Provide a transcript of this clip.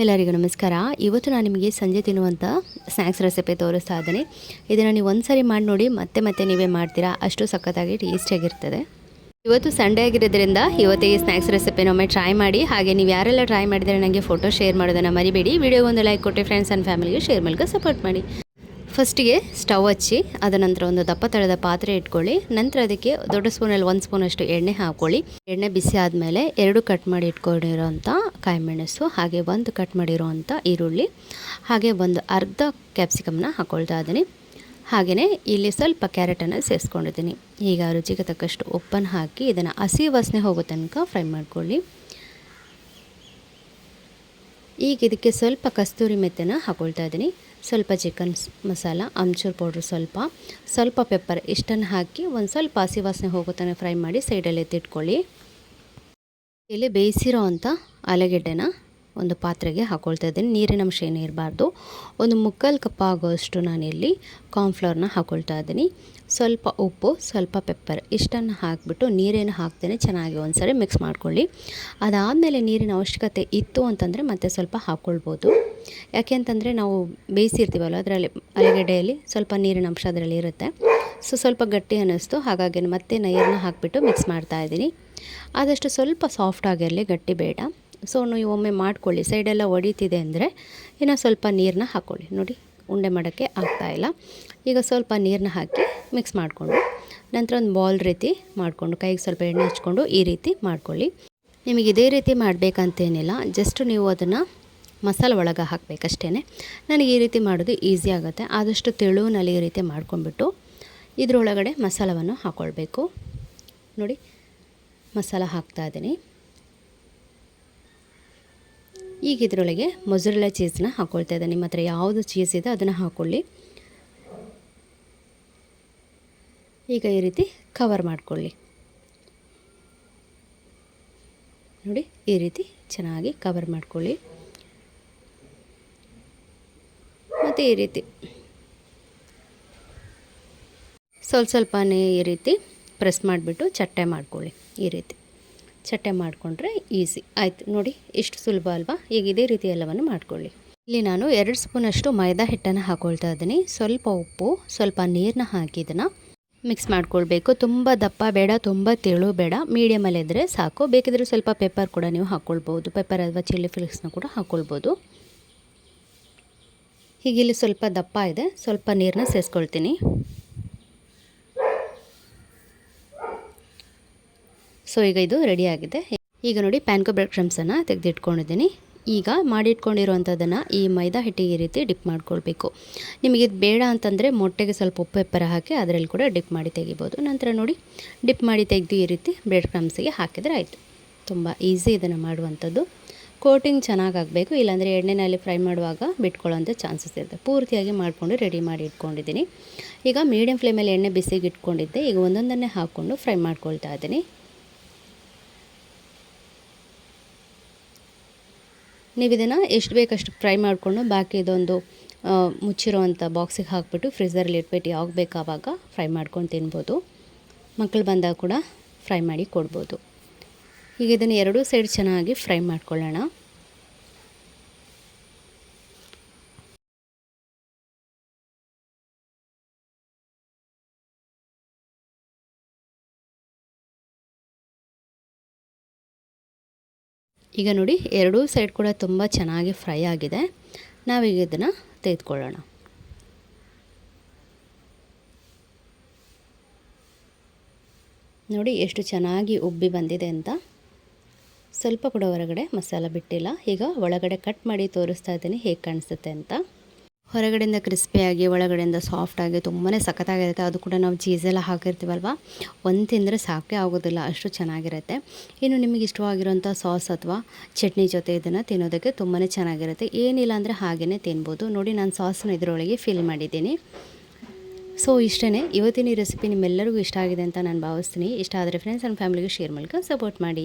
ಎಲ್ಲರಿಗೂ ನಮಸ್ಕಾರ. ಇವತ್ತು ನಾನು ನಿಮಗೆ ಸಂಜೆ ತಿನ್ನುವಂಥ ಸ್ನ್ಯಾಕ್ಸ್ ರೆಸಿಪಿ ತೋರಿಸ್ತಾ ಇದ್ದೀನಿ. ಇದನ್ನು ನೀವು ಒಂದು ಸಾರಿ ಮಾಡಿ ನೋಡಿ, ಮತ್ತೆ ಮತ್ತೆ ನೀವೇ ಮಾಡ್ತೀರಾ. ಅಷ್ಟು ಸಖತ್ತಾಗಿ ಟೇಸ್ಟಿಯಾಗಿರ್ತದೆ ಇವತ್ತು ಸಂಡೇ ಆಗಿರೋದ್ರಿಂದ ಇವತ್ತು ಈ ಸ್ನ್ಯಾಕ್ಸ್ ರೆಸಿಪಿನೊಮ್ಮೆ ಟ್ರೈ ಮಾಡಿ. ಹಾಗೆ ನೀವು ಯಾರೆಲ್ಲ ಟ್ರೈ ಮಾಡಿದರೆ ನನಗೆ ಫೋಟೋ ಶೇರ್ ಮಾಡೋದನ್ನು ಮರಿಬೇಡಿ. ವಿಡಿಯೋ ಒಂದು ಲೈಕ್ ಕೊಟ್ಟು ಫ್ರೆಂಡ್ಸ್ ಆ್ಯಂಡ್ ಫ್ಯಾಮಿಲಿಗೆ ಶೇರ್ ಮೂಲಕ ಸಪೋರ್ಟ್ ಮಾಡಿ. ಫಸ್ಟಿಗೆ ಸ್ಟವ್ ಹಚ್ಚಿ, ಅದ ನಂತರ ಒಂದು ದಪ್ಪ ತಳದ ಪಾತ್ರೆ ಇಟ್ಕೊಳ್ಳಿ. ನಂತರ ಅದಕ್ಕೆ ದೊಡ್ಡ ಸ್ಪೂನಲ್ಲಿ ಒಂದು ಸ್ಪೂನಷ್ಟು ಎಣ್ಣೆ ಹಾಕ್ಕೊಳ್ಳಿ ಎಣ್ಣೆ ಬಿಸಿ ಆದಮೇಲೆ ಎರಡು ಕಟ್ ಮಾಡಿ ಇಟ್ಕೊಂಡಿರೋಂಥ ಕಾಯಿಮೆಣಸು, ಹಾಗೆ ಒಂದು ಕಟ್ ಮಾಡಿರುವಂಥ ಈರುಳ್ಳಿ, ಹಾಗೆ ಒಂದು ಅರ್ಧ ಕ್ಯಾಪ್ಸಿಕಮ್ನ ಹಾಕ್ಕೊಳ್ತಾ ಇದ್ದೀನಿ. ಹಾಗೆಯೇ ಇಲ್ಲಿ ಸ್ವಲ್ಪ ಕ್ಯಾರೆಟನ್ನು ಸೇರಿಸ್ಕೊಂಡಿದ್ದೀನಿ. ಈಗ ರುಚಿಗೆ ತಕ್ಕಷ್ಟು ಉಪ್ಪನ್ನು ಹಾಕಿ, ಇದನ್ನು ಹಸಿ ವಾಸನೆ ಹೋಗೋ ತನಕ ಫ್ರೈ ಮಾಡ್ಕೊಳ್ಳಿ. ಈಗ ಇದಕ್ಕೆ ಸ್ವಲ್ಪ ಕಸ್ತೂರಿ ಮೆತ್ತನ ಹಾಕೊಳ್ತಾ ಇದ್ದೀನಿ. ಸ್ವಲ್ಪ ಚಿಕನ್ ಮಸಾಲ, ಅಮ್ಚೂರ್ ಪೌಡ್ರ್ ಸ್ವಲ್ಪ ಸ್ವಲ್ಪ ಪೆಪ್ಪರ್ ಇಷ್ಟನ್ನು ಹಾಕಿ ಒಂದು ಸ್ವಲ್ಪ ಹಸಿ ವಾಸನೆ ಹೋಗೋ ತನಕ ಫ್ರೈ ಮಾಡಿ ಸೈಡಲ್ಲಿ ಎತ್ತಿಟ್ಕೊಳ್ಳಿ. ಇಲ್ಲಿ ಬೇಯಿಸಿರೋ ಅಂಥ ಆಲೂಗೆಡ್ಡೆನ ಒಂದು ಪಾತ್ರೆಗೆ ಹಾಕ್ಕೊಳ್ತಾ ಇದ್ದೀನಿ. ನೀರಿನ ಅಂಶ ಏನು ಇರಬಾರ್ದು. ಒಂದು ಮುಕ್ಕಾಲು ಕಪ್ ಆಗೋಷ್ಟು ನಾನಿಲ್ಲಿ ಕಾರ್ನ್ಫ್ಲವರ್ನ ಹಾಕ್ಕೊಳ್ತಾ ಇದ್ದೀನಿ. ಸ್ವಲ್ಪ ಉಪ್ಪು, ಸ್ವಲ್ಪ ಪೆಪ್ಪರ್ ಇಷ್ಟನ್ನು ಹಾಕಿಬಿಟ್ಟು ನೀರೇನು ಹಾಕ್ತೇನೆ ಚೆನ್ನಾಗಿ ಒಂದ್ಸರಿ ಮಿಕ್ಸ್ ಮಾಡ್ಕೊಳ್ಳಿ. ಅದಾದಮೇಲೆ ನೀರಿನ ಅವಶ್ಯಕತೆ ಇತ್ತು ಅಂತಂದರೆ ಮತ್ತೆ ಸ್ವಲ್ಪ ಹಾಕ್ಕೊಳ್ಬೋದು ಯಾಕೆ ಅಂತಂದರೆ ನಾವು ಬೇಯಿಸಿರ್ತೀವಲ್ಲ ಅದರಲ್ಲಿ ಆಲೂಗಡ್ಡೆಯಲ್ಲಿ ಸ್ವಲ್ಪ ನೀರಿನ ಅಂಶ ಅದರಲ್ಲಿ ಇರುತ್ತೆ. ಸೊ ಸ್ವಲ್ಪ ಗಟ್ಟಿ ಅನ್ನಿಸ್ತು. ಹಾಗಾಗಿ ಮತ್ತೆ ನೀರನ್ನ ಹಾಕಿಬಿಟ್ಟು ಮಿಕ್ಸ್ ಮಾಡ್ತಾ ಇದ್ದೀನಿ. ಆದಷ್ಟು ಸ್ವಲ್ಪ ಸಾಫ್ಟ್ ಆಗಿರಲಿ, ಗಟ್ಟಿ ಬೇಡ. ಸೊ ನೀವು ಒಮ್ಮೆ ಮಾಡ್ಕೊಳ್ಳಿ. ಸೈಡೆಲ್ಲ ಒಡೀತಿದೆ ಅಂದರೆ ಇನ್ನೂ ಸ್ವಲ್ಪ ನೀರನ್ನ ಹಾಕ್ಕೊಳ್ಳಿ ನೋಡಿ, ಉಂಡೆ ಮಾಡೋಕ್ಕೆ ಆಗ್ತಾಯಿಲ್ಲ ಈಗ ಸ್ವಲ್ಪ ನೀರನ್ನ ಹಾಕಿ ಮಿಕ್ಸ್ ಮಾಡಿಕೊಂಡು, ನಂತರ ಒಂದು ಬಾಲ್ ರೀತಿ ಮಾಡಿಕೊಂಡು, ಕೈಗೆ ಸ್ವಲ್ಪ ಎಣ್ಣೆ ಹಚ್ಕೊಂಡು ಈ ರೀತಿ ಮಾಡ್ಕೊಳ್ಳಿ. ನಿಮಗೆ ಇದೇ ರೀತಿ ಮಾಡಬೇಕಂತೇನಿಲ್ಲ. ಜಸ್ಟ್ ನೀವು ಅದನ್ನು ಮಸಾಲೆ ಒಳಗೆ ಹಾಕಬೇಕಷ್ಟೇ ನನಗೆ ಈ ರೀತಿ ಮಾಡೋದು ಈಸಿ ಆಗುತ್ತೆ. ಆದಷ್ಟು ತೆಳುವಿನಲ್ಲಿ ಈ ರೀತಿ ಮಾಡ್ಕೊಂಡ್ಬಿಟ್ಟು ಇದರೊಳಗಡೆ ಮಸಾಲವನ್ನು ಹಾಕ್ಕೊಳ್ಬೇಕು ನೋಡಿ, ಮಸಾಲ ಹಾಕ್ತಾ ಇದ್ದೀನಿ. ಈಗ ಇದರೊಳಗೆ ಮೊಸರೆಲ್ಲ ಚೀಸ್ನ ಹಾಕ್ಕೊಳ್ತಾ ಇದ್ದೆ ನಿಮ್ಮ ಹತ್ರ ಯಾವುದು ಚೀಸ್ ಇದೆ ಅದನ್ನು ಹಾಕ್ಕೊಳ್ಳಿ ಈಗ ಈ ರೀತಿ ಕವರ್ ಮಾಡಿಕೊಳ್ಳಿ. ನೋಡಿ, ಈ ರೀತಿ ಚೆನ್ನಾಗಿ ಕವರ್ ಮಾಡಿಕೊಳ್ಳಿ. ಮತ್ತು ಈ ರೀತಿ. ಸ್ವಲ್ಪ ಸ್ವಲ್ಪನೇ ಈ ರೀತಿ ಪ್ರೆಸ್ ಮಾಡಿಬಿಟ್ಟು ಚಟ್ಟೆ ಮಾಡ್ಕೊಳ್ಳಿ. ಈ ರೀತಿ. ಚಟ್ಟೆ ಮಾಡಿಕೊಂಡ್ರೆ ಈಸಿ ಆಯಿತು, ನೋಡಿ ಎಷ್ಟು ಸುಲಭ ಅಲ್ವಾ? ಈಗ ಇದೇ ರೀತಿ ಎಲ್ಲವನ್ನು ಮಾಡ್ಕೊಳ್ಳಿ. ಇಲ್ಲಿ ನಾನು ಎರಡು ಸ್ಪೂನಷ್ಟು ಮೈದಾ ಹಿಟ್ಟನ್ನು ಹಾಕೊಳ್ತಾ ಇದ್ದೀನಿ. ಸ್ವಲ್ಪ ಉಪ್ಪು, ಸ್ವಲ್ಪ ನೀರನ್ನ ಹಾಕಿ ಇದನ್ನು ಮಿಕ್ಸ್ ಮಾಡ್ಕೊಳ್ಬೇಕು. ತುಂಬ ದಪ್ಪ ಬೇಡ, ತುಂಬ ತೆಳು ಬೇಡ. ಮೀಡಿಯಮಲ್ಲಿದ್ದರೆ ಸಾಕು. ಬೇಕಿದ್ರೆ ಸ್ವಲ್ಪ ಪೆಪ್ಪರ್ ಕೂಡ ನೀವು ಹಾಕ್ಕೊಳ್ಬೋದು ಪೆಪ್ಪರ್ ಅಥವಾ ಚಿಲ್ಲಿ ಫ್ಲೇಕ್ಸ್ನ ಕೂಡ ಹಾಕ್ಕೊಳ್ಬೋದು ಹೀಗೆ ಇಲ್ಲಿ ಸ್ವಲ್ಪ ದಪ್ಪ ಇದೆ. ಸ್ವಲ್ಪ ನೀರನ್ನ ಸೇರಿಸ್ಕೊಳ್ತೀನಿ ಸೊ ಈಗ ಇದು ರೆಡಿ ಆಗಿದೆ. ಈಗ ನೋಡಿ ಪ್ಯಾನ್ಕೋ ಬ್ರೆಡ್ ಕ್ರಮ್ಸನ್ನು ತೆಗೆದಿಟ್ಕೊಂಡಿದ್ದೀನಿ. ಈಗ ಮಾಡಿಟ್ಕೊಂಡಿರುವಂಥದ್ದನ್ನು ಈ ಮೈದಾ ಹಿಟ್ಟಿಗೆ ಈ ರೀತಿ ಡಿಪ್ ಮಾಡ್ಕೊಳ್ಬೇಕು. ನಿಮಗೆ ಇದು ಬೇಡ ಅಂತಂದರೆ ಮೊಟ್ಟೆಗೆ ಸ್ವಲ್ಪ ಉಪ್ಪು ಪೆಪ್ಪರ ಹಾಕಿ ಅದರಲ್ಲಿ ಕೂಡ ಡಿಪ್ ಮಾಡಿ ತೆಗಿಬೋದು. ನಂತರ ನೋಡಿ ಡಿಪ್ ಮಾಡಿ ತೆಗೆದು ಈ ರೀತಿ ಬ್ರೆಡ್ ಕ್ರಮ್ಸಿಗೆ ಹಾಕಿದರೆ ಆಯಿತು. ತುಂಬ ಈಸಿ ಇದನ್ನು ಮಾಡುವಂಥದ್ದು. ಕೋಟಿಂಗ್ ಚೆನ್ನಾಗಿ ಆಗಬೇಕು. ಇಲ್ಲಾಂದರೆ ಎಣ್ಣೆನಲ್ಲಿ ಫ್ರೈ ಮಾಡುವಾಗ ಬಿಟ್ಕೊಳ್ಳೋಂಥ ಚಾನ್ಸಸ್ ಇರುತ್ತೆ. ಪೂರ್ತಿಯಾಗಿ ಮಾಡಿಕೊಂಡು ರೆಡಿ ಮಾಡಿ ಇಟ್ಕೊಂಡಿದ್ದೀನಿ. ಈಗ ಮೀಡಿಯಮ್ ಫ್ಲೇಮಲ್ಲಿ ಎಣ್ಣೆ ಬಿಸಿಗೆ ಇಟ್ಕೊಂಡಿದ್ದೆ ಈಗ ಒಂದೊಂದನ್ನೇ ಹಾಕ್ಕೊಂಡು ಫ್ರೈ ಮಾಡ್ಕೊಳ್ತಾ ಇದ್ದೀನಿ. ನೀವು ಇದನ್ನು ಎಷ್ಟು ಬೇಕಷ್ಟು ಫ್ರೈ ಮಾಡಿಕೊಂಡು ಬಾಕಿ ಇದೊಂದು ಮುಚ್ಚಿರೋವಂಥ ಬಾಕ್ಸಿಗೆ ಹಾಕ್ಬಿಟ್ಟು ಫ್ರಿಜ್ಜರಲ್ಲಿ ಇಟ್ಬಿಟ್ಟು ಯಾವಾಗ ಬೇಕು ಆವಾಗ ಫ್ರೈ ಮಾಡ್ಕೊಂಡು ತಿನ್ಬೋದು. ಮಕ್ಕಳು ಬಂದಾಗ ಕೂಡ ಫ್ರೈ ಮಾಡಿ ಕೊಡ್ಬೋದು. ಈಗ ಇದನ್ನು ಎರಡೂ ಸೈಡ್ ಚೆನ್ನಾಗಿ ಫ್ರೈ ಮಾಡ್ಕೊಳ್ಳೋಣ. ಈಗ ನೋಡಿ, ಎರಡೂ ಸೈಡ್ ಕೂಡ ತುಂಬ ಚೆನ್ನಾಗಿ ಫ್ರೈ ಆಗಿದೆ. ನಾವೀಗ ಇದನ್ನು ತೆಗೆದುಕೊಳ್ಳೋಣ. ನೋಡಿ, ಎಷ್ಟು ಚೆನ್ನಾಗಿ ಉಬ್ಬಿ ಬಂದಿದೆ ಅಂತ. ಸ್ವಲ್ಪ ಕೂಡ ಹೊರಗಡೆ ಮಸಾಲ ಬಿಟ್ಟಿಲ್ಲ. ಈಗ ಒಳಗಡೆ ಕಟ್ ಮಾಡಿ ತೋರಿಸ್ತಾ ಇದ್ದೀನಿ ಹೇಗೆ ಕಾಣಿಸುತ್ತೆ ಅಂತ. ಹೊರಗಡೆಯಿಂದ ಕ್ರಿಸ್ಪಿಯಾಗಿ ಒಳಗಡೆಯಿಂದ ಸಾಫ್ಟಾಗಿ ತುಂಬಾ ಸಖತ್ತಾಗಿರುತ್ತೆ. ಅದು ಕೂಡ ನಾವು ಚೀಸೆಲ್ಲ ಹಾಕಿರ್ತೀವಲ್ವ? ಒಂದು ತಿಂದರೆ ಸಾಕೇ ಆಗೋದಿಲ್ಲ, ಅಷ್ಟು ಚೆನ್ನಾಗಿರುತ್ತೆ. ಇನ್ನು ನಿಮಗೆ ಇಷ್ಟವಾಗಿರೋಂಥ ಸಾಸ್ ಅಥವಾ ಚಟ್ನಿ ಜೊತೆ ಇದನ್ನು ತಿನ್ನೋದಕ್ಕೆ ತುಂಬಾ ಚೆನ್ನಾಗಿರುತ್ತೆ. ಏನಿಲ್ಲ ಅಂದರೆ ಹಾಗೆಯೇ ತಿನ್ಬೋದು. ನೋಡಿ, ನಾನು ಸಾಸನ್ನ ಇದರೊಳಗೆ ಫಿಲ್ ಮಾಡಿದ್ದೀನಿ. ಸೊ ಇಷ್ಟೇ ಇವತ್ತಿನ ಈ ರೆಸಿಪಿ ನಿಮ್ಮೆಲ್ಲರಿಗೂ ಇಷ್ಟ ಆಗಿದೆ ಅಂತ ನಾನು ಭಾವಿಸ್ತೀನಿ. ಇಷ್ಟ ಆದರೆ ಫ್ರೆಂಡ್ಸ್ ಆ್ಯಂಡ್ ಫ್ಯಾಮಿಲಿಗೆ ಶೇರ್ ಮೂಲಕ ಸಪೋರ್ಟ್ ಮಾಡಿ.